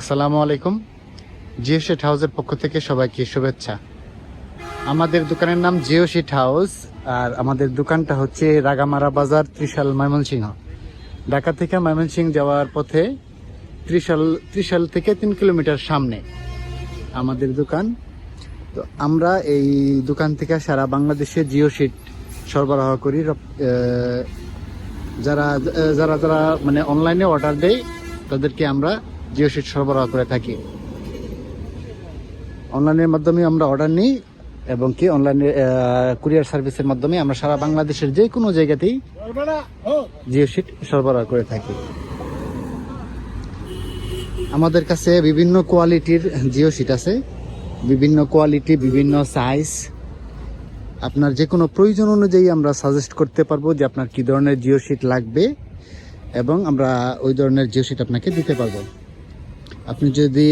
আসসালামু আলাইকুম। জিও শিট হাউসের পক্ষ থেকে সবাইকে শুভেচ্ছা। আমাদের দোকানের নাম জিও শিট হাউস, আর আমাদের দোকানটা হচ্ছে রাগামারা বাজার ত্রিশাল ময়মনসিংহ। ঢাকা থেকে ময়মনসিংহ যাওয়ার পথে ত্রিশাল ত্রিশাল থেকে তিন কিলোমিটার সামনে আমাদের দোকান। তো আমরা এই দোকান থেকে সারা বাংলাদেশে জিও শিট সরবরাহ করি। যারা যারা যারা মানে অনলাইনে অর্ডার দেয়, তাদেরকে আমরা জিও শিট সরবরাহ করে থাকি। অনলাইনের মাধ্যমে আমরা অর্ডার নিই এবং কি অনলাইনে কুরিয়ার সার্ভিসের মাধ্যমে আমরা সারা বাংলাদেশের যে কোনো জায়গাতেই জিও শিট সরবরাহ করে থাকি। আমাদের কাছে বিভিন্ন কোয়ালিটির জিও শিট আছে। বিভিন্ন কোয়ালিটি, বিভিন্ন সাইজ। আপনার যে কোনো প্রয়োজন অনুযায়ী আমরা সাজেস্ট করতে পারব যে আপনার কি ধরনের জিও শিট লাগবে এবং আমরা ওই ধরনের জিও শিট আপনাকে দিতে পারব। আপনি যদি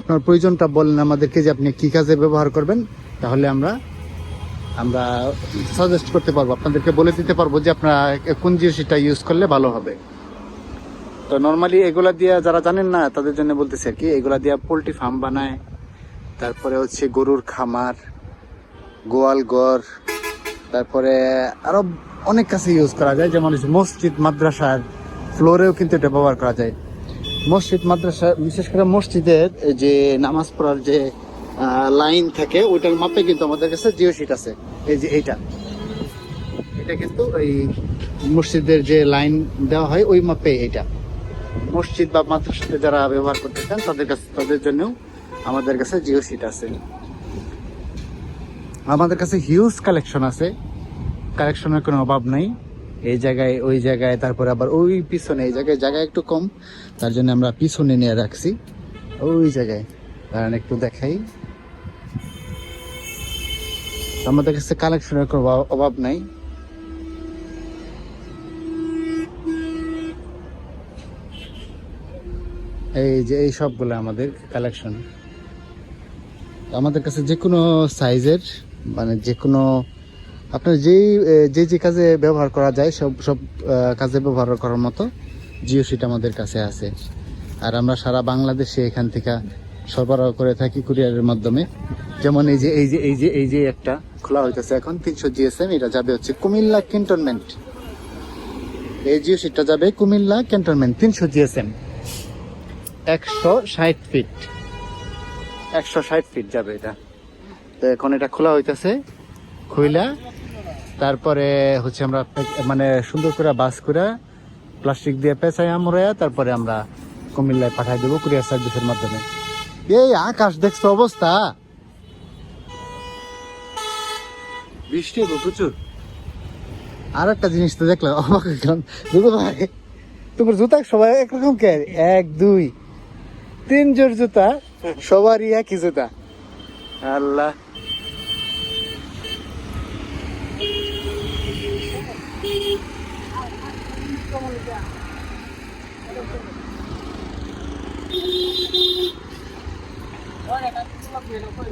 আপনার প্রয়োজনটা বলেন আমাদেরকে যে আপনি কি কাজে ব্যবহার করবেন, তাহলে আমরা আমরা সাজেস্ট করতে পারব। আপনাদেরকে বলে দিতে পারব যে আপনারা কোন জিও শিটটা ইউজ করলে ভালো হবে। তো নর্মালি এগুলা দিয়ে যারা জানেন না, তাদের জন্য বলতেছি আর কি, এগুলা দিয়ে পোলট্রি ফার্ম বানায়, তারপরে হচ্ছে গরুর খামার, গোয়াল ঘর, তারপরে আরও অনেক কাছে ইউজ করা যায়, যেমন মসজিদ, মাদ্রাসার ফ্লোরেও কিন্তু এটা ব্যবহার করা যায়। মসজিদ, মাদ্রাসা, বিশেষ করে মসজিদের যে নামাজ পড়ার যে লাইন থাকে, ওইটার মাপে কিন্তু আমাদের কাছে জিও শিট আছে। এই যে এইটা। এটা কিন্তু এই মসজিদের যে লাইন দেওয়া হয়, ওই মাপে এটা মসজিদ বা মাদ্রাসাতে যারা ব্যবহার করতে চান, তাদের কাছে, তাদের জন্য আমাদের কাছে জিও শিট আছে। আমাদের কাছে হিউজ কালেকশন আছে। কালেকশনের কোনো অভাব নাই। এই জায়গায়, ওই জায়গায়, তারপরে আবার ওই পিছনে, এই জায়গায় জায়গা একটু কম, তার জন্য আমরা পিছনে নিয়ে রাখছি। ওই জায়গায়। কারণ একটু দেখাই। আমাদের কাছে কালেকশনের অভাব নাই। এই যে, এই সবগুলো আমাদের কালেকশন আমাদের কাছে যে কোনো সাইজের মানে যে কোনো আপনার যেই যে যে কাজে ব্যবহার করা যায়, সব সব কাজে ব্যবহার করার মতো জিও সিট আমাদের কাছে আছে। আর আমরা সারা বাংলাদেশে এখান থেকে সরবরাহ করে থাকি কুরিয়ারের মাধ্যমে। যেমন এই যে এই যে এই যে এই যে একটা খোলা হইতেছে এখন, তিনশো জিএসএম, এটা যাবে হচ্ছে কুমিল্লা ক্যান্টনমেন্ট। এই জিও সিটটা যাবে কুমিল্লা ক্যান্টনমেন্ট, তিনশো জিএসএম। একশো ষাট ফিট। একশো ষাট ফিট যাবে এটা। তো এখন এটা খোলা হইতেছে, খুইলা তারপরে হচ্ছে আমরা মানে সুন্দর করে বাস করে প্লাস্টিক দিয়ে পেঁচাই আমরায়া তারপরে আমরা কুমিল্লায় পাঠাই দেবো কুরিয়ার সার্ভিসের মাধ্যমে। এই আকাশ দেখছ অবস্থা? বৃষ্টি হব প্রচুর। আর একটা জিনিস তো দেখলাম, অবাক হয়ে দুটো ভাই, তোমার জুতা সবাই একরকম কে? এক, দুই তিন জোর জুতা, সবারই একই জুতা। আল্লাহ। Olha, tá tudo bem, não foi?